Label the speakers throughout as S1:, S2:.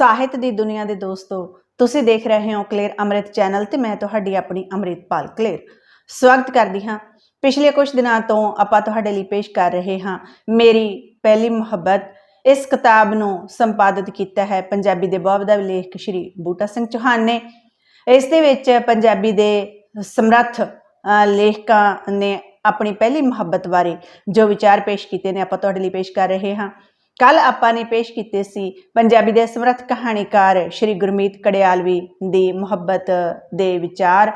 S1: ਸਾਹਿਤ ਦੀ ਦੁਨੀਆ ਦੇ ਦੋਸਤੋ, ਤੁਸੀਂ ਦੇਖ ਰਹੇ ਹੋ ਕਲੇਰ ਅੰਮ੍ਰਿਤ ਚੈਨਲ ਤੇ ਮੈਂ ਤੁਹਾਡੀ ਆਪਣੀ ਅੰਮ੍ਰਿਤਪਾਲ ਕਲੇਰ। ਸਵਾਗਤ ਕਰਦੀ ਹਾਂ। ਪਿਛਲੇ ਕੁਝ ਦਿਨਾਂ ਤੋਂ ਆਪਾਂ ਤੁਹਾਡੇ ਲਈ ਪੇਸ਼ ਕਰ ਰਹੇ ਹਾਂ ਮੇਰੀ ਪਹਿਲੀ ਮੁਹੱਬਤ। ਇਸ ਕਿਤਾਬ ਨੂੰ ਸੰਪਾਦਿਤ ਕੀਤਾ ਹੈ ਪੰਜਾਬੀ ਦੇ ਬਹੁਤ ਦਾ ਲੇਖਕ ਸ਼੍ਰੀ ਬੂਟਾ ਸਿੰਘ ਚੌਹਾਨ ਨੇ। ਇਸ ਦੇ ਵਿੱਚ ਪੰਜਾਬੀ ਦੇ ਸਮਰੱਥ ਲੇਖਕਾਂ ਨੇ ਆਪਣੀ ਪਹਿਲੀ ਮੁਹੱਬਤ ਬਾਰੇ ਜੋ ਵਿਚਾਰ ਪੇਸ਼ ਕੀਤੇ ਨੇ ਆਪਾਂ ਤੁਹਾਡੇ ਲਈ ਪੇਸ਼ ਕਰ ਰਹੇ ਹਾਂ। ਕੱਲ ਆਪਾਂ ਨੇ ਪੇਸ਼ ਕੀਤੇ ਸੀ ਪੰਜਾਬੀ ਦੇ ਸਮਰੱਥ ਕਹਾਣੀਕਾਰ ਸ਼੍ਰੀ ਗੁਰਮੀਤ ਕੜਿਆਲਵੀ ਦੀ ਮੁਹੱਬਤ ਦੇ ਵਿਚਾਰ।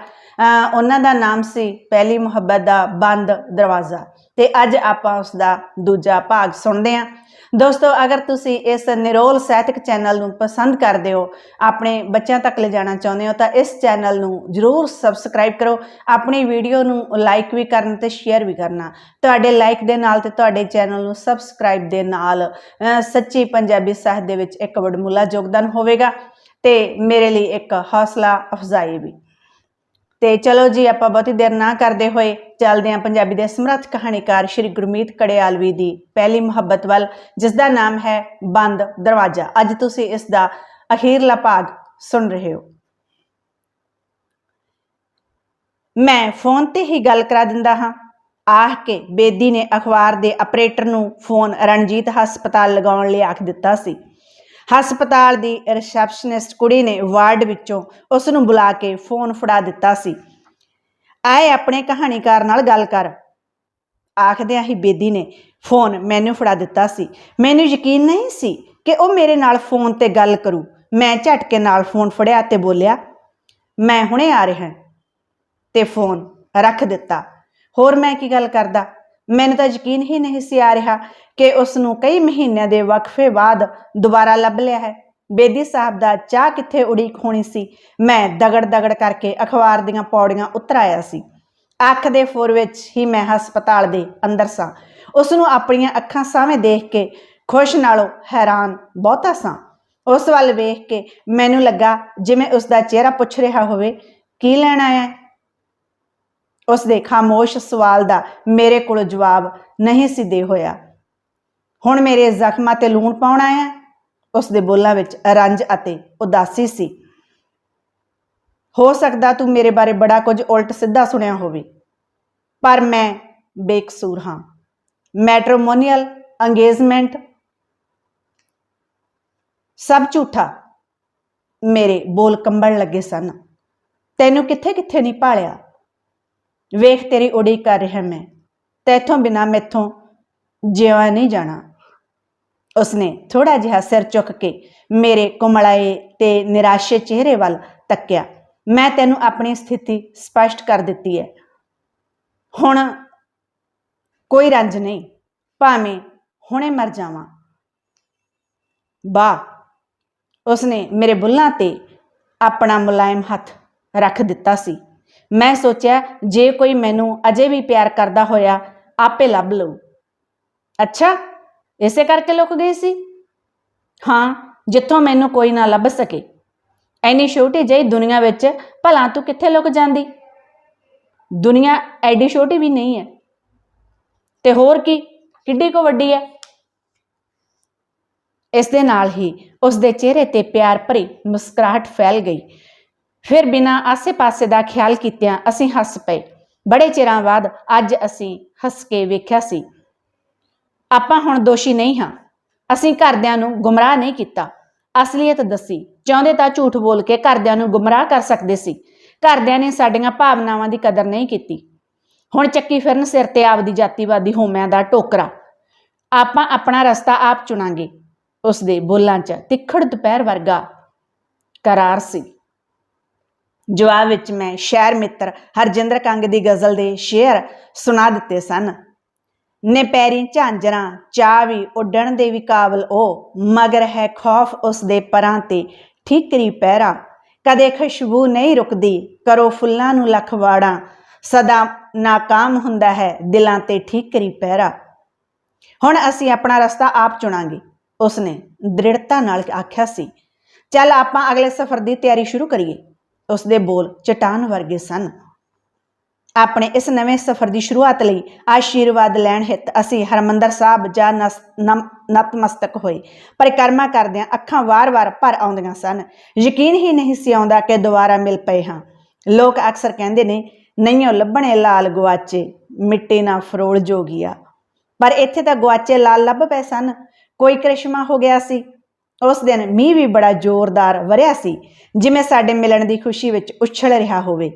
S1: ਉਹਨਾਂ ਦਾ ਨਾਮ ਸੀ ਪਹਿਲੀ ਮੁਹੱਬਤ ਦਾ ਬੰਦ ਦਰਵਾਜ਼ਾ ਤੇ ਅੱਜ ਆਪਾਂ ਉਸ ਦਾ ਦੂਜਾ ਭਾਗ ਸੁਣਦੇ ਹਾਂ। ਦੋਸਤੋ, ਅਗਰ ਤੁਸੀਂ ਇਸ ਨਿਰੋਲ ਸਾਹਿਤਕ ਚੈਨਲ ਨੂੰ ਪਸੰਦ ਕਰਦੇ ਹੋ, ਆਪਣੇ ਬੱਚਿਆਂ ਤੱਕ ਲਿਜਾਣਾ ਚਾਹੁੰਦੇ ਹੋ, ਤਾਂ ਇਸ ਚੈਨਲ ਨੂੰ ਜਰੂਰ ਸਬਸਕ੍ਰਾਈਬ ਕਰੋ, ਆਪਣੀ ਵੀਡੀਓ ਨੂੰ ਲਾਈਕ ਵੀ ਕਰਨ ਤੇ ਸ਼ੇਅਰ ਵੀ ਕਰਨਾ। ਤੁਹਾਡੇ ਲਾਈਕ ਦੇ ਨਾਲ ਤੇ ਤੁਹਾਡੇ ਚੈਨਲ ਨੂੰ ਸਬਸਕ੍ਰਾਈਬ ਦੇ ਨਾਲ ਸੱਚੀ ਪੰਜਾਬੀ ਸਾਹਿਤ ਦੇ ਵਿੱਚ ਇੱਕ ਵਡਮੁੱਲਾ ਯੋਗਦਾਨ ਹੋਵੇਗਾ ਤੇ ਮੇਰੇ ਲਈ ਇੱਕ ਹੌਸਲਾ ਅਫਜ਼ਾਈ ਵੀ। ਤੇ ਚਲੋ ਜੀ, ਆਪਾਂ ਬਹੁਤੀ ਦੇਰ ਨਾ ਕਰਦੇ ਹੋਏ ਚੱਲਦੇ ਹਾਂ ਪੰਜਾਬੀ ਦੇ ਸਮਰੱਥ ਕਹਾਣੀਕਾਰ ਸ਼੍ਰੀ ਗੁਰਮੀਤ ਕੜਿਆਲਵੀ ਦੀ ਪਹਿਲੀ ਮੁਹੱਬਤ ਵੱਲ, ਜਿਸ ਦਾ ਨਾਮ ਹੈ ਬੰਦ ਦਰਵਾਜ਼ਾ। ਅੱਜ ਤੁਸੀਂ ਇਸ ਦਾ ਅਖੀਰਲਾ ਭਾਗ ਸੁਣ ਰਹੇ ਹੋ। ਮੈਂ ਫੋਨ ਤੇ ਹੀ ਗੱਲ ਕਰਾ ਦਿੰਦਾ ਹਾਂ। ਆਖ ਕੇ ਬੇਦੀ ਨੇ ਅਖਬਾਰ ਦੇ ਆਪਰੇਟਰ ਨੂੰ ਫੋਨ ਰਣਜੀਤ ਹਸਪਤਾਲ ਲਗਾਉਣ ਲਈ ਆਖ ਦਿੱਤਾ ਸੀ। ਹਸਪਤਾਲ ਦੀ ਰਿਸੈਪਸ਼ਨਿਸਟ ਕੁੜੀ ਨੇ ਵਾਰਡ ਵਿੱਚੋਂ ਉਸ ਨੂੰ ਬੁਲਾ ਕੇ ਫੋਨ ਫੜਾ ਦਿੱਤਾ ਸੀ। ਆਏ ਆਪਣੇ ਕਹਾਣੀਕਾਰ ਨਾਲ ਗੱਲ ਕਰ। ਆਖਦਿਆਂ ਹੀ ਬੇਦੀ ਨੇ ਫੋਨ ਮੈਨੂੰ ਫੜਾ ਦਿੱਤਾ ਸੀ। ਮੈਨੂੰ ਯਕੀਨ ਨਹੀਂ ਸੀ ਕਿ ਉਹ ਮੇਰੇ ਨਾਲ ਫੋਨ ਤੇ ਗੱਲ ਕਰੂ। ਮੈਂ ਝਟਕੇ ਨਾਲ ਫੋਨ ਫੜਿਆ ਤੇ ਬੋਲਿਆ, ਮੈਂ ਹੁਣੇ ਆ ਰਿਹਾ ਤੇ ਫੋਨ ਰੱਖ ਦਿੱਤਾ। ਹੋਰ ਮੈਂ ਕੀ ਗੱਲ ਕਰਦਾ? ਮੈਨੂੰ ਤਾਂ ਯਕੀਨ ਹੀ ਨਹੀਂ ਸੀ ਆ ਰਿਹਾ ਕਿ ਉਸ ਨੂੰ ਕਈ ਮਹੀਨਿਆਂ ਦੇ ਵਕਫੇ ਬਾਅਦ ਦੁਬਾਰਾ ਲੱਭ ਲਿਆ ਹੈ। ਬੇਦੀ ਸਾਹਿਬ ਦਾ ਚਾਹ ਕਿੱਥੇ ਉਡੀਕ ਹੋਣੀ ਸੀ? ਮੈਂ ਦਗੜ ਦਗੜ ਕਰਕੇ ਅਖਬਾਰ ਦੀਆਂ ਪੌੜੀਆਂ ਉਤਰ ਆਇਆ ਸੀ। ਅੱਖ ਦੇ ਫੁਰ ਵਿੱਚ ਹੀ ਮੈਂ ਹਸਪਤਾਲ ਦੇ ਅੰਦਰ ਸਾਂ। ਉਸ ਨੂੰ ਆਪਣੀਆਂ ਅੱਖਾਂ ਸਾਹਮਣੇ ਦੇਖ ਕੇ ਖੁਸ਼ ਨਾਲੋਂ ਹੈਰਾਨ ਬਹੁਤਾ ਸਾਂ। ਉਸ ਵੱਲ ਵੇਖ ਕੇ ਮੈਨੂੰ ਲੱਗਾ ਜਿਵੇਂ ਉਸ ਦਾ ਚਿਹਰਾ ਪੁੱਛ ਰਿਹਾ ਹੋਵੇ, ਕੀ ਲੈਣ ਆਇਆ ਹੈ? ਉਸ ਦੇ ਖਾਮੋਸ਼ ਸਵਾਲ ਦਾ ਮੇਰੇ ਕੋਲ ਜਵਾਬ ਨਹੀਂ ਸੀ ਦੇ ਹੋਇਆ। ਹੁਣ ਮੇਰੇ ਜ਼ਖਮਾਂ ਤੇ ਲੂਣ ਪਾਉਣ ਆਇਆ ਉਸ ਦੇ ਬੋਲਾਂ ਵਿੱਚ ਰੰਜ ਅਤੇ ਉਦਾਸੀ ਸੀ। ਹੋ ਸਕਦਾ ਤੂੰ ਮੇਰੇ ਬਾਰੇ ਬੜਾ ਕੁਝ ਉਲਟ ਸਿੱਧਾ ਸੁਣਿਆ ਹੋਵੇ, ਪਰ ਮੈਂ ਬੇਕਸੂਰ ਹਾਂ। Matrimonial engagement. ਸਭ ਝੂਠਾ। ਮੇਰੇ ਬੋਲ ਕੰਬਣ ਲੱਗੇ ਸਨ। ਤੈਨੂੰ ਕਿੱਥੇ ਕਿੱਥੇ ਨਹੀਂ ਭਾਲਿਆ ਵੇਖ ਤੇਰੀ ਉਡੀਕ ਕਰ ਰਿਹਾ ਮੈਂ। ਤੈਥੋਂ ਬਿਨਾ ਮੈਥੋਂ ਜਿਉਆ ਨਹੀਂ ਜਾਣਾ। ਉਸਨੇ ਥੋੜਾ ਜਿਹਾ ਸਿਰ ਚੁੱਕ ਕੇ ਮੇਰੇ ਕੁਮਲਾਏ ਤੇ ਨਿਰਾਸ਼ੇ ਚਿਹਰੇ ਵੱਲ ਤੱਕਿਆ। ਮੈਂ ਤੈਨੂੰ ਆਪਣੀ ਸਥਿਤੀ ਸਪਸ਼ਟ ਕਰ ਦਿੱਤੀ ਹੈ। ਹੁਣ ਕੋਈ ਰੰਜ ਨਹੀਂ। ਭਾਵੇਂ ਹੁਣੇ ਮਰ ਜਾਵਾਂ। ਬਾ ਉਸਨੇ ਮੇਰੇ ਬੁੱਲਾਂ ਤੇ ਆਪਣਾ ਮੁਲਾਇਮ ਹੱਥ ਰੱਖ ਦਿੱਤਾ ਸੀ। ਮੈਂ ਸੋਚਿਆ, ਜੇ ਕੋਈ ਮੈਨੂੰ ਅਜੇ ਵੀ ਪਿਆਰ ਕਰਦਾ ਹੋਇਆ, ਆਪੇ ਲੱਭ ਲਊ। ਅੱਛਾ, ਇਸੇ ਕਰਕੇ ਲੁਕ ਗਈ ਸੀ? ਹਾਂ, ਜਿੱਥੋਂ ਮੈਨੂੰ ਕੋਈ ਨਾ ਲੱਭ ਸਕੇ। ਐਨੀ ਛੋਟੀ ਜਿਹੀ ਦੁਨੀਆ ਵਿੱਚ ਭਲਾ ਤੂੰ ਕਿੱਥੇ ਲੁਕ ਜਾਂਦੀ? ਦੁਨੀਆ ਐਡੀ ਛੋਟੀ ਵੀ ਨਹੀਂ ਹੈ। ਤੇ ਹੋਰ ਕੀ? ਕਿੱਡੀ ਕੋ ਵੱਡੀ ਹੈ? ਇਸ ਦੇ ਨਾਲ ਹੀ ਉਸ ਦੇ ਚਿਹਰੇ ਤੇ ਪਿਆਰ ਭਰੀ ਮੁਸਕਰਾਹਟ ਫੈਲ ਗਈ। ਫਿਰ ਬਿਨਾਂ ਆਸੇ-ਪਾਸੇ ਦਾ ਖਿਆਲ ਕੀਤਿਆਂ ਅਸੀਂ ਹੱਸ ਪਏ। ਬੜੇ ਚਿਰਾਂ ਬਾਅਦ ਅੱਜ ਅਸੀਂ ਹੱਸ ਕੇ ਵੇਖਿਆ ਸੀ। ਆਪਾਂ ਹੁਣ ਦੋਸ਼ੀ ਨਹੀਂ ਹਾਂ। ਅਸੀਂ ਘਰਦਿਆਂ ਨੂੰ ਗੁੰਮਰਾਹ ਨਹੀਂ ਕੀਤਾ। ਅਸਲੀਅਤ ਦੱਸੀ। ਚਾਹੁੰਦੇ ਤਾਂ ਝੂਠ ਬੋਲ ਕੇ ਘਰਦਿਆਂ ਨੂੰ ਗੁੰਮਰਾਹ ਕਰ ਸਕਦੇ ਸੀ। ਘਰਦਿਆਂ ਨੇ ਸਾਡੀਆਂ ਭਾਵਨਾਵਾਂ ਦੀ ਕਦਰ ਨਹੀਂ ਕੀਤੀ। ਹੁਣ ਚੱਕੀ ਫਿਰਨ ਸਿਰ ਤੇ ਆਪਦੀ ਜਾਤੀਵਾਦੀ ਹੋਮਿਆਂ ਦਾ ਟੋਕਰਾ। ਆਪਾਂ ਆਪਣਾ ਰਸਤਾ ਆਪ ਚੁਣਾਂਗੇ। ਉਸ ਦੇ ਬੋਲਾਂ 'ਚ ਤਿੱਖੜ ਦੁਪਹਿਰ ਵਰਗਾ ਕਰਾਰ ਸੀ। ਜਵਾਬ ਵਿੱਚ ਮੈਂ ਸ਼ਹਿਰ ਮਿੱਤਰ ਹਰਜਿੰਦਰ ਕੰਗ ਦੀ ਗਜ਼ਲ ਦੇ ਸ਼ੇਅਰ ਸੁਣਾ ਦਿੱਤੇ ਸਨ। ਨੇ ਪੈਰੀਂ ਝਾਂਜਰਾਂ ਚਾਹ ਵੀ ਉੱਡਣ ਦੇ ਵੀ ਕਾਬਲ ਉਹ ਮਗਰ ਹੈ ਖੌਫ ਉਸ ਦੇ ਪਰਾਂ ਤੇ ਠੀਕਰੀ ਪਹਿਰਾ ਕਦੇ ਖੁਸ਼ਬੂ ਨਹੀਂ ਰੁਕਦੀ, ਕਰੋ ਫੁੱਲਾਂ ਨੂੰ ਲੱਖਵਾੜਾਂ ਸਦਾ ਨਾਕਾਮ ਹੁੰਦਾ ਹੈ ਦਿਲਾਂ ਤੇ ਠੀਕਰੀ ਪਹਿਰਾ ਹੁਣ ਅਸੀਂ ਆਪਣਾ ਰਸਤਾ ਆਪ ਚੁਣਾਂਗੇ, ਉਸਨੇ ਦ੍ਰਿੜਤਾ ਨਾਲ ਆਖਿਆ ਸੀ। ਚੱਲ ਆਪਾਂ ਅਗਲੇ ਸਫ਼ਰ ਦੀ ਤਿਆਰੀ ਸ਼ੁਰੂ ਕਰੀਏ। ਉਸ ਦੇ ਬੋਲ ਚਟਾਨ ਵਰਗੇ ਸਨ। ਆਪਣੇ ਇਸ ਨਵੇਂ ਸਫ਼ਰ ਦੀ ਸ਼ੁਰੂਆਤ ਲਈ ਆਸ਼ੀਰਵਾਦ ਲੈਣ ਹਿੱਤ ਅਸੀਂ ਹਰਮੰਦਰ ਸਾਹਿਬ ਜਾ ਨਸ- ਨਮ- ਨਤਮਸਤਕ ਹੋਏ ਪਰਿਕਰਮਾ ਕਰਦਿਆਂ ਅੱਖਾਂ ਵਾਰ-ਵਾਰ ਭਰ ਆਉਂਦੀਆਂ ਸਨ। ਯਕੀਨ ਹੀ ਨਹੀਂ ਸੀ ਆਉਂਦਾ ਕਿ ਦੁਬਾਰਾ ਮਿਲ ਪਏ ਹਾਂ। ਲੋਕ ਅਕਸਰ ਕਹਿੰਦੇ ਨੇ ਨਹੀਂਓ ਲੱਭਣੇ ਲਾਲ ਗੁਆਚੇ, ਮਿੱਟੀ ਨਾ ਫਰੋਲ ਜੋਗੀਆ। ਪਰ ਇੱਥੇ ਤਾਂ ਗੁਆਚੇ ਲਾਲ ਲੱਭ ਪਏ ਸਨ। ਕੋਈ ਕ੍ਰਿਸ਼ਮਾ ਹੋ ਗਿਆ ਸੀ। ਉਸ ਦਿਨ ਮੀਂਹ ਵੀ ਬੜਾ ਜ਼ੋਰਦਾਰ ਵਰਿਆ ਸੀ, ਜਿਵੇਂ ਸਾਡੇ ਮਿਲਣ ਦੀ ਖੁਸ਼ੀ ਵਿੱਚ ਉਛਲ ਰਿਹਾ ਹੋਵੇ।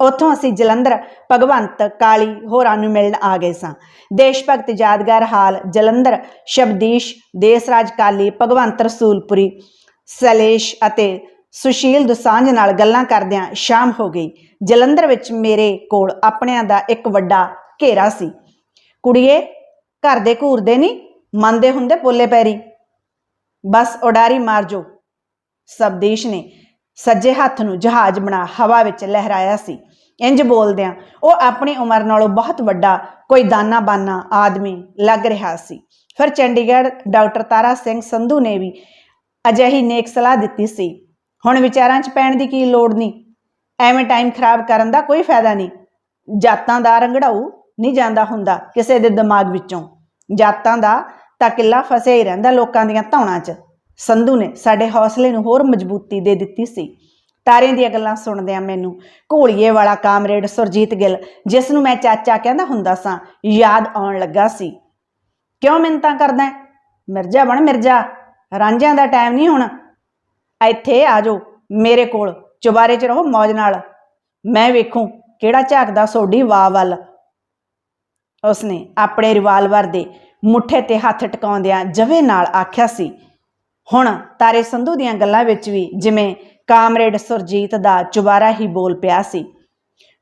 S1: ਉੱਥੋਂ ਅਸੀਂ ਜਲੰਧਰ, ਭਗਵੰਤ, ਕਾਲੀ ਹੋਰਾਂ ਨੂੰ ਮਿਲਣ ਆ ਗਏ ਸਾਂ। ਦੇਸ਼ ਭਗਤ ਯਾਦਗਾਰ ਹਾਲ, ਜਲੰਧਰ, ਸ਼ਬਦੀਸ਼, ਦੇਸਰਾਜ ਕਾਲੀ, ਭਗਵੰਤ ਰਸੂਲਪੁਰੀ, ਸਲੇਸ਼ ਅਤੇ ਸੁਸ਼ੀਲ ਦੁਸਾਂਝ ਨਾਲ ਗੱਲਾਂ ਕਰਦਿਆਂ ਸ਼ਾਮ ਹੋ ਗਈ। ਜਲੰਧਰ ਵਿੱਚ ਮੇਰੇ ਕੋਲ ਆਪਣਿਆਂ ਦਾ ਇੱਕ ਵੱਡਾ ਘੇਰਾ ਸੀ। ਕੁੜੀਏ, ਘਰ ਦੇ ਘੂਰਦੇ ਨਹੀਂ ਮੰਨਦੇ ਹੁੰਦੇ ਪੋਲੇ ਪੈਰੀ? ਬਸ ਉਡਾਰੀ ਮਾਰ ਜੋ। ਸਬਦੀਸ਼ ਨੇ ਸੱਜੇ ਹੱਥ ਨੂੰ ਜਹਾਜ਼ ਬਣਾ ਹਵਾ ਵਿੱਚ ਲਹਿਰਾਇਆ ਸੀ। ਇੰਜ ਬੋਲਦਿਆਂ ਉਹ ਆਪਣੀ ਉਮਰ ਨਾਲੋਂ ਬਹੁਤ ਵੱਡਾ ਕੋਈ ਦਾਨਾ ਬਾਨਾ ਆਦਮੀ ਲੱਗ ਰਿਹਾ ਸੀ। ਫਿਰ ਚੰਡੀਗੜ੍ਹ ਡਾਕਟਰ ਤਾਰਾ ਸਿੰਘ ਸੰਧੂ ਨੇ ਵੀ ਅਜਿਹੀ ਨੇਕ ਸਲਾਹ ਦਿੱਤੀ ਸੀ। ਹੁਣ ਵਿਚਾਰਾਂ 'ਚ ਪੈਣ ਦੀ ਕੀ ਲੋੜ ਨਹੀਂ ਐਵੇਂ ਟਾਈਮ ਖਰਾਬ ਕਰਨ ਦਾ ਕੋਈ ਫਾਇਦਾ ਨਹੀਂ ਜਾਤਾਂ ਦਾ ਰੰਗੜਾਊ ਨਹੀਂ ਜਾਂਦਾ ਹੁੰਦਾ ਕਿਸੇ ਦੇ ਦਿਮਾਗ ਵਿੱਚੋਂ। ਜਾਤਾਂ ਦਾ ਤਾਂ ਕਿੱਲਾ ਫਸਿਆ ਹੀ ਰਹਿੰਦਾ ਲੋਕਾਂ ਦੀਆਂ ਧੌਣਾਂ 'ਚ। ਸੰਧੂ ਨੇ ਸਾਡੇ ਹੌਸਲੇ ਨੂੰ ਹੋਰ ਮਜ਼ਬੂਤੀ ਦੇ ਦਿੱਤੀ ਸੀ। ਤਾਰਿਆਂ ਦੀਆਂ ਗੱਲਾਂ ਸੁਣਦਿਆਂ ਮੈਨੂੰ ਘੋਲੀਏ ਵਾਲਾ ਕਾਮਰੇਡ ਸੁਰਜੀਤ ਗਿੱਲ, ਜਿਸ ਨੂੰ ਮੈਂ ਚਾਚਾ ਕਹਿੰਦਾ ਹੁੰਦਾ ਸਾਂ, ਯਾਦ ਆਉਣ ਲੱਗਾ ਸੀ। ਕਿਉਂ ਮਿੰਤਾਂ ਕਰਦਾ ਮਿਰਜ਼ਾ ਬਣ ਮਿਰਜ਼ਾ, ਰਾਂਝਿਆਂ ਦਾ ਟਾਈਮ ਨਹੀਂ ਹੁਣ। ਇੱਥੇ ਆ ਜਾਓ, ਮੇਰੇ ਕੋਲ, ਚੁਬਾਰੇ 'ਚ ਰਹੋ ਮौज ਨਾਲ। ਮੈਂ ਵੇਖੂੰ ਕਿਹੜਾ ਝਾਕਦਾ ਸੋਡੀ ਵਾਹ ਵੱਲ। ਉਸਨੇ ਆਪਣੇ ਰਿਵਾਲਵਰ ਦੇ ਮੁੱਠੇ ਤੇ ਹੱਥ ਟਿਕਾਉਂਦਿਆਂ ਜਵੇ ਨਾਲ ਆਖਿਆ ਸੀ, ਹੁਣ ਤਾਰੇ ਸੰਧੂ ਦੀਆਂ ਗੱਲਾਂ ਵਿੱਚ ਵੀ ਜਿਵੇਂ ਕਾਮਰੇਡ ਸੁਰਜੀਤ ਦਾ ਚੁਬਾਰਾ ਹੀ ਬੋਲ ਪਿਆ ਸੀ,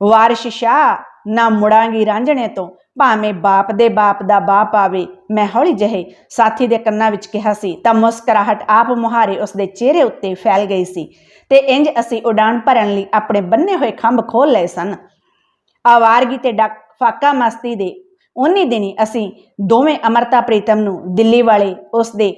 S1: ਵਾਰਿਸ਼ ਸ਼ਾਹ ਨਾ ਮੁੜਾਂਗੀ ਰਾਂਝਣੇ ਤੋਂ, ਭਾਵੇਂ ਬਾਪ ਦੇ ਬਾਪ ਦਾ ਬਾਪ ਆਵੇ, ਮੈਂ ਹੌਲੀ ਜਿਹੇ ਸਾਥੀ ਦੇ ਕੰਨਾਂ ਵਿੱਚ ਕਿਹਾ ਸੀ, ਤਾਂ ਮੁਸਕਰਾਹਟ ਆਪ ਮੁਹਾਰੇ ਉਸ ਦੇ ਚਿਹਰੇ ਉੱਤੇ ਫੈਲ ਗਈ ਸੀ, ਤੇ ਇੰਜ ਅਸੀਂ ਉਡਾਨ ਭਰਨ ਲਈ ਆਪਣੇ ਬੰਨੇ ਹੋਏ ਖੰਭ ਖੋਲ ਲਏ ਸਨ। ਆਵਾਰਗੀ ਤੇ ਡਕ, ਫਾਕਾ ਮਸਤੀ ਦੇ ਉਨੀ ਦਿਨੀ ਅਸੀਂ ਦੋਵੇਂ ਅਮਰਤਾ ਪ੍ਰੀਤਮ ਨੂੰ ਦਿੱਲੀ ਵਾਲੇ ਉਸ ਦੇ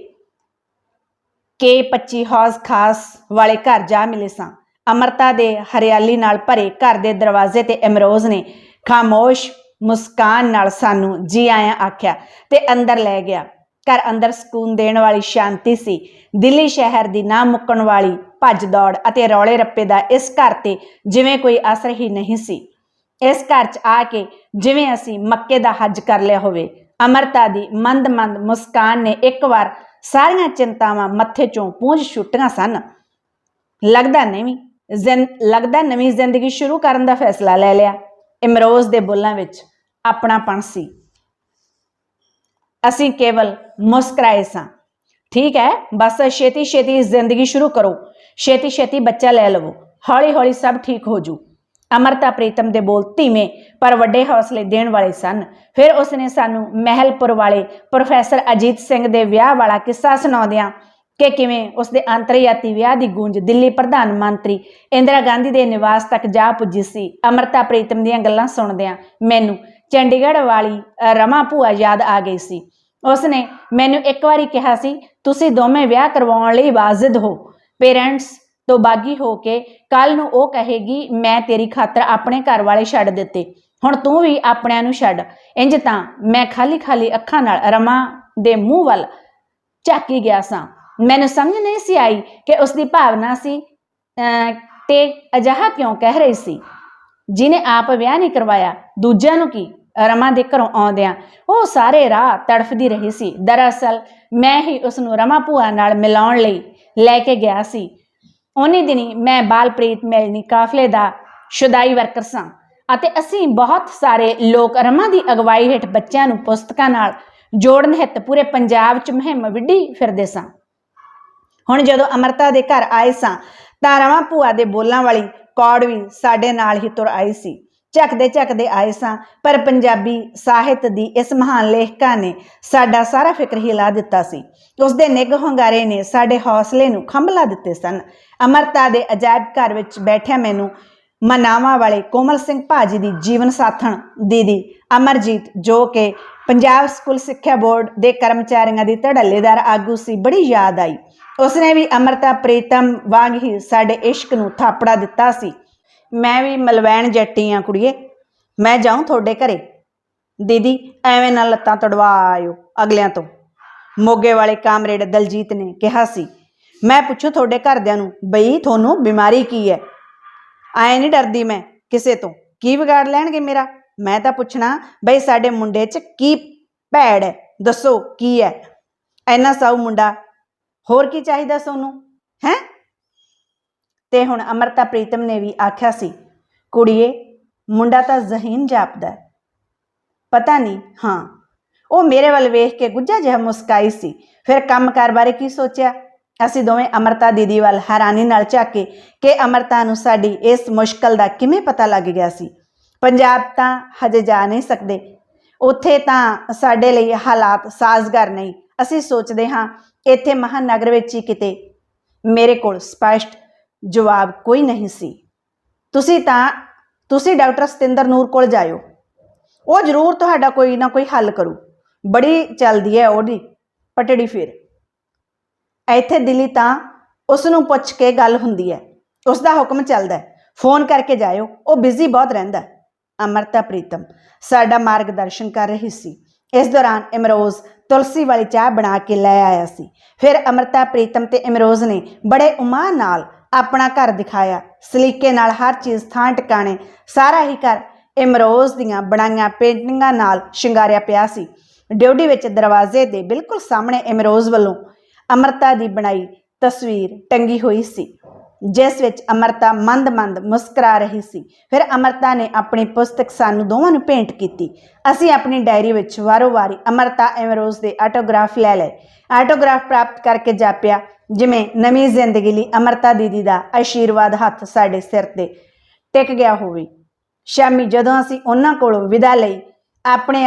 S1: ਕੇ 25 ਹੌਸ ਖਾਸ ਵਾਲੇ ਘਰ ਜਾ ਮਿਲੇ ਸਾਂ। ਅਮਰਤਾ ਦੇ ਹਰਿਆਲੀ ਨਾਲ ਭਰੇ ਘਰ ਦੇ ਦਰਵਾਜ਼ੇ ਤੇ ਅਮਰੋਜ਼ ਨੇ ਖਾਮੋਸ਼ ਮੁਸਕਾਨ ਨਾਲ ਸਾਨੂੰ ਜੀ ਆਇਆਂ ਆਖਿਆ ਤੇ ਅੰਦਰ ਲੈ ਗਿਆ। ਘਰ ਅੰਦਰ ਸਕੂਨ ਦੇਣ ਵਾਲੀ ਸ਼ਾਂਤੀ ਸੀ। ਦਿੱਲੀ ਸ਼ਹਿਰ ਦੀ ਨਾ ਮੁੱਕਣ ਵਾਲੀ ਭੱਜ ਦੌੜ ਅਤੇ ਰੌਲੇ ਰੱਪੇ ਦਾ ਇਸ ਘਰ ਤੇ ਜਿਵੇਂ ਕੋਈ ਅਸਰ ਹੀ ਨਹੀਂ ਸੀ। ਇਸ ਘਰ 'ਚ ਆ ਕੇ ਜਿਵੇਂ ਅਸੀਂ ਮੱਕੇ ਦਾ ਹੱਜ ਕਰ ਲਿਆ ਹੋਵੇ, ਅਮਰਤਾ ਦੀ ਮੰਦ-ਮੰਦ ਮੁਸਕਾਨ ਨੇ ਇੱਕ ਵਾਰ ਸਾਰੀਆਂ ਚਿੰਤਾਵਾਂ ਮੱਥੇ 'ਚੋਂ ਪੂੰਝ ਛੁੱਟੀਆਂ ਸਨ। ਲੱਗਦਾ ਨਹੀਂ ਜ਼ਿੰ, ਲੱਗਦਾ ਨਵੀਂ ਜ਼ਿੰਦਗੀ ਸ਼ੁਰੂ ਕਰਨ ਦਾ ਫੈਸਲਾ ਲੈ ਲਿਆ। ਇਮਰੋਜ਼ ਦੇ ਬੋਲਾਂ ਵਿੱਚ ਆਪਣਾਪਣ ਸੀ। ਅਸੀਂ ਕੇਵਲ ਮੁਸਕਰਾਏ ਸਾਂ। ਠੀਕ ਹੈ, ਬਸ ਛੇਤੀ ਛੇਤੀ ਜ਼ਿੰਦਗੀ ਸ਼ੁਰੂ ਕਰੋ। ਛੇਤੀ ਛੇਤੀ ਬੱਚਾ ਲੈ ਲਵੋ। ਹੌਲੀ ਹੌਲੀ ਸਭ ਠੀਕ ਹੋ ਜੂ। ਅਮਰਤਾ, ਪ੍ਰੀਤਮ ਦੇ ਬੋਲ ਧੀਵੇਂ ਪਰ ਵੱਡੇ ਹੌਸਲੇ ਦੇਣ ਵਾਲੇ ਸਨ। ਫਿਰ ਉਸਨੇ ਸਾਨੂੰ ਮਹਿਲਪੁਰ ਵਾਲੇ ਪ੍ਰੋਫੈਸਰ ਅਜੀਤ ਸਿੰਘ ਦੇ ਵਿਆਹ ਵਾਲਾ ਕਿੱਸਾ ਸੁਣਾਉਂਦਿਆਂ ਕਿ ਕਿਵੇਂ ਉਸਦੇ ਅੰਤਰਯਾਤੀ ਵਿਆਹ ਦੀ ਗੂੰਜ ਦਿੱਲੀ ਪ੍ਰਧਾਨ ਮੰਤਰੀ ਇੰਦਰਾ ਗਾਂਧੀ ਦੇ ਨਿਵਾਸ ਤੱਕ ਜਾ ਪੁੱਜੀ ਸੀ। ਅਮਰਤਾ, ਪ੍ਰੀਤਮ ਦੀਆਂ ਗੱਲਾਂ ਸੁਣਦਿਆਂ ਮੈਨੂੰ ਚੰਡੀਗੜ੍ਹ ਵਾਲੀ ਰਮਾ ਭੂਆ ਯਾਦ ਆ ਗਈ ਸੀ। ਉਸਨੇ ਮੈਨੂੰ ਇੱਕ ਵਾਰੀ ਕਿਹਾ ਸੀ, ਤੁਸੀਂ ਦੋਵੇਂ ਵਿਆਹ ਕਰਵਾਉਣ ਲਈ ਵਾਜਿਦ ਹੋ। ਪੇਰੈਂਟਸ ਤੋਂ ਬਾਗੀ ਹੋ ਕੇ ਕੱਲ ਨੂੰ ਉਹ ਕਹੇਗੀ ਮੈਂ ਤੇਰੀ ਖਾਤਰ ਆਪਣੇ ਘਰ ਵਾਲੇ ਛੱਡ ਦਿੱਤੇ। ਹੁਣ ਤੂੰ ਵੀ ਆਪਣਿਆਂ ਨੂੰ ਛੱਡ। ਇੰਜ ਤਾਂ ਮੈਂ ਖਾਲੀ ਖਾਲੀ ਅੱਖਾਂ ਨਾਲ ਰਮਾ ਦੇ ਮੂੰਹ ਵੱਲ ਝਾਕੀ ਗਿਆ ਸਾਂ। ਮੈਨੂੰ ਸਮਝ ਨਹੀਂ ਸੀ ਆਈ ਕਿ ਉਸ ਦੀ ਭਾਵਨਾ ਸੀ ਅਹ, ਤੇ ਅਜਿਹਾ ਕਿਉਂ ਕਹਿ ਰਹੀ ਸੀ? ਜਿਨੇ ਆਪ ਵਿਆਹ ਨਹੀਂ ਕਰਵਾਇਆ ਦੂਜਿਆਂ ਨੂੰ ਕੀ ਰਮਾ ਦੇ ਘਰੋਂ ਆਉਂਦਿਆਂ? ਉਹ ਸਾਰੇ ਰਾਹ ਤੜਫਦੀ ਰਹੀ ਸੀ। ਦਰਅਸਲ ਮੈਂ ਹੀ ਉਸ ਨੂੰ ਰਮਾ ਭੂਆ ਨਾਲ ਮਿਲਾਉਣ ਲਈ ਲੈ ਕੇ ਗਿਆ ਸੀ। ਉਨੀ ਦਿਨੀ ਮੈਂ ਬਾਲਪ੍ਰੀਤ ਮੈਲਨੀ ਕਾਫਲੇ ਦਾ ਸ਼ੁਦਾਈ ਵਰਕਰ ਸਾਂ ਅਤੇ ਅਸੀਂ ਬਹੁਤ ਸਾਰੇ ਲੋਕ ਰਮਾ ਦੀ ਅਗਵਾਈ ਹੇਠ ਬੱਚਿਆਂ ਨੂੰ ਪੁਸਤਕਾਂ ਨਾਲ ਜੋੜਨ ਹਿੱਤ ਪੂਰੇ ਪੰਜਾਬ 'ਚ ਮੁਹਿੰਮ ਵਿੱਢੀ ਫਿਰਦੇ ਸਾਂ। ਹੁਣ ਜਦੋਂ ਅਮਰਤਾ ਦੇ ਘਰ ਆਏ ਸਾਂ ਤਾਂ ਰਵਾਂ ਭੂਆ ਦੇ ਬੋਲਾਂ ਵਾਲੀ ਕੌੜ ਵੀ ਸਾਡੇ ਨਾਲ ਹੀ ਤੁਰ ਆਈ ਸੀ। ਝਕਦੇ ਝਕਦੇ ਆਏ ਸਾਂ, ਪਰ ਪੰਜਾਬੀ ਸਾਹਿਤ ਦੀ ਇਸ ਮਹਾਨ ਲੇਖਕਾ ਨੇ ਸਾਡਾ ਸਾਰਾ ਫਿਕਰ ਹਿਲਾ ਦਿੱਤਾ ਸੀ। ਉਸ ਦੇ ਨਿੱਘ ਹੁੰਗਾਰੇ ਨੇ ਸਾਡੇ ਹੌਸਲੇ ਨੂੰ ਖੰਭਲਾ ਦਿੱਤੇ ਸਨ। ਅਮਰਤਾ ਦੇ ਅਜਾਇਬ ਘਰ ਵਿੱਚ ਬੈਠਿਆ ਮੈਨੂੰ ਮਨਾਵਾ ਵਾਲੇ ਕੋਮਲ ਸਿੰਘ ਭਾਜੀ ਦੀ ਜੀਵਨ ਸਾਥਣ ਦੀਦੀ ਅਮਰਜੀਤ, ਜੋ ਕਿ ਪੰਜਾਬ ਸਕੂਲ ਸਿੱਖਿਆ ਬੋਰਡ ਦੇ ਕਰਮਚਾਰੀਆਂ ਦੀ ਧੜੱਲੇਦਾਰ ਆਗੂ ਸੀ, ਬੜੀ ਯਾਦ ਆਈ। ਉਸਨੇ ਵੀ ਅਮਰਤਾ, ਪ੍ਰੀਤਮ ਵਾਂਗ ਹੀ ਸਾਡੇ ਇਸ਼ਕ ਨੂੰ ਥਾਪੜਾ ਦਿੱਤਾ ਸੀ। ਮੈਂ ਵੀ ਮਲਵੈਣ ਜੱਟੀ ਆ ਕੁੜੀਏ। ਮੈਂ ਜਾਉਂ ਤੁਹਾਡੇ ਘਰੇ। ਦੀਦੀ, ਐਵੇਂ ਨਾ ਲੱਤਾਂ ਤੜਵਾ ਆਇਓ ਅਗਲਿਆਂ ਤੋਂ। ਮੋਗੇ ਵਾਲੇ ਕਾਮਰੇਡ ਦਲਜੀਤ ਨੇ ਕਿਹਾ ਸੀ, ਮੈਂ ਪੁੱਛੂ ਤੁਹਾਡੇ ਘਰਦਿਆਂ ਨੂੰ, ਬਈ ਤੁਹਾਨੂੰ ਬਿਮਾਰੀ ਕੀ ਹੈ ਐ ਨਹੀਂ ਡਰਦੀ ਮੈਂ ਕਿਸੇ ਤੋਂ। ਕੀ ਵਿਗਾੜ ਲੈਣਗੇ ਮੇਰਾ? ਮੈਂ ਤਾਂ ਪੁੱਛਣਾ, ਬਈ ਸਾਡੇ ਮੁੰਡੇ 'ਚ ਕੀ ਭੈੜ ਹੈ ਦੱਸੋ ਕੀ ਹੈ ਐਨਾ ਸਾਊ ਮੁੰਡਾ। ਹੋਰ ਕੀ ਚਾਹੀਦਾ ਸੋਨੂੰ? ਹੈ? ਤੇ ਹੁਣ ਅਮਰਤਾ ਪ੍ਰੀਤਮ ਨੇ ਵੀ ਆਖਿਆ ਸੀ, ਕੁੜੀਏ, ਮੁੰਡਾ ਤਾਂ ਜ਼ਹੀਨ ਜਾਪਦਾ ਪਤਾ ਨਹੀਂ, ਹਾਂ। ਉਹ ਮੇਰੇ ਵੱਲ ਵੇਖ ਕੇ ਗੁੱਜਾ ਜਿਹਾ ਮੁਸਕਾਈ ਸੀ। ਫਿਰ ਕੰਮਕਾਰ ਬਾਰੇ ਕੀ ਸੋਚਿਆ? ਅਸੀਂ ਦੋਵੇਂ ਅਮਰਤਾ ਦੀਦੀ ਵੱਲ ਹੈਰਾਨੀ ਨਾਲ ਝਾਕੇ ਕਿ ਅਮਰਤਾ ਨੂੰ ਸਾਡੀ ਇਸ ਮੁਸ਼ਕਲ ਦਾ ਕਿਵੇਂ ਪਤਾ ਲੱਗ ਗਿਆ ਸੀ। ਪੰਜਾਬ ਤਾਂ ਹਜੇ ਜਾ ਨਹੀਂ ਸਕਦੇ। ਉੱਥੇ ਤਾਂ ਸਾਡੇ ਲਈ ਹਾਲਾਤ ਸਾਜ਼ਗਾਰ ਨਹੀਂ। ਅਸੀਂ ਸੋਚਦੇ ਹਾਂ, ਇੱਥੇ ਮਹਾਨਗਰ ਵਿੱਚ ਹੀ ਕਿਤੇ ਮੇਰੇ ਕੋਲ ਸਪਸ਼ਟ ਜਵਾਬ ਕੋਈ ਨਹੀਂ ਸੀ। ਤੁਸੀਂ ਤਾਂ, ਤੁਸੀਂ ਡਾਕਟਰ ਸਤਿੰਦਰ ਨੂਰ ਕੋਲ ਜਾਇਓ। ਉਹ ਜ਼ਰੂਰ ਤੁਹਾਡਾ ਕੋਈ ਨਾ ਕੋਈ ਹੱਲ ਕਰੂ। ਬੜੀ ਚੱਲਦੀ ਹੈ ਉਹਦੀ, ਪਟੜੀ ਫਿਰ। ਇੱਥੇ ਦਿੱਲੀ ਤਾਂ ਉਸ ਨੂੰ ਪੁੱਛ ਕੇ ਗੱਲ ਹੁੰਦੀ ਹੈ। ਉਸ ਦਾ ਹੁਕਮ ਚੱਲਦਾ ਫੋਨ ਕਰਕੇ ਜਾਇਓ। ਉਹ ਬਿਜ਼ੀ ਬਹੁਤ ਰਹਿੰਦਾ ਹੈ। ਅਮਰਤਾ ਪ੍ਰੀਤਮ, ਸਾਡਾ ਮਾਰਗਦਰਸ਼ਨ ਕਰ ਰਹੀ ਸੀ। ਇਸ ਦੌਰਾਨ ਇਮਰੋਜ਼ ਤੁਲਸੀ ਵਾਲੀ ਚਾਹ ਬਣਾ ਕੇ ਲੈ ਆਇਆ ਸੀ। ਫਿਰ ਅਮਰਤਾ ਪ੍ਰੀਤਮ ਤੇ ਇਮਰੋਜ਼ ਨੇ ਬੜੇ ਉਮਾ ਨਾਲ ਆਪਣਾ ਘਰ ਦਿਖਾਇਆ। ਸਲੀਕੇ ਨਾਲ ਹਰ ਚੀਜ਼ ਥਾਂ ਟਿਕਾਣੇ। ਸਾਰਾ ਹੀ ਘਰ ਇਮਰੋਜ਼ ਦੀਆਂ ਬਣਾਈਆਂ ਪੇਂਟਿੰਗਾਂ ਨਾਲ ਸ਼ਿੰਗਾਰਿਆ ਪਿਆ ਸੀ। ਡਿਊਟੀ ਵਿੱਚ ਦਰਵਾਜ਼ੇ ਦੇ ਬਿਲਕੁਲ ਸਾਹਮਣੇ ਇਮਰੋਜ਼ ਵੱਲੋਂ ਅਮਰਤਾ ਦੀ ਬਣਾਈ ਤਸਵੀਰ ਟੰਗੀ ਹੋਈ ਸੀ, ਜਿਸ ਵਿੱਚ ਅਮਰਤਾ ਮੰਦ-ਮੰਦ ਮੁਸਕਰਾ ਰਹੀ ਸੀ। ਫਿਰ ਅਮਰਤਾ ਨੇ ਆਪਣੀ ਪੁਸਤਕ ਸਾਨੂੰ ਦੋਵਾਂ ਨੂੰ ਭੇਂਟ ਕੀਤੀ। ਅਸੀਂ ਆਪਣੀ ਡਾਇਰੀ ਵਿੱਚ ਵਾਰੋ-ਵਾਰੀ ਅਮਰਤਾ ਐਮਰੋਜ਼ ਦੇ ਆਟੋਗ੍ਰਾਫ ਲੈ ਲਏ। ਆਟੋਗ੍ਰਾਫ ਪ੍ਰਾਪਤ ਕਰਕੇ ਜਾਪਿਆ ਜਿਵੇਂ ਨਵੀਂ ਜ਼ਿੰਦਗੀ ਲਈ ਅਮਰਤਾ ਦੀਦੀ ਦਾ ਆਸ਼ੀਰਵਾਦ ਹੱਥ ਸਾਡੇ ਸਿਰ ਤੇ ਟਿਕ ਗਿਆ ਹੋਵੇ। ਸ਼ਾਮੀ ਜਦੋਂ ਅਸੀਂ ਉਹਨਾਂ ਕੋਲੋਂ ਵਿਦਾ ਲਈ ਆਪਣੇ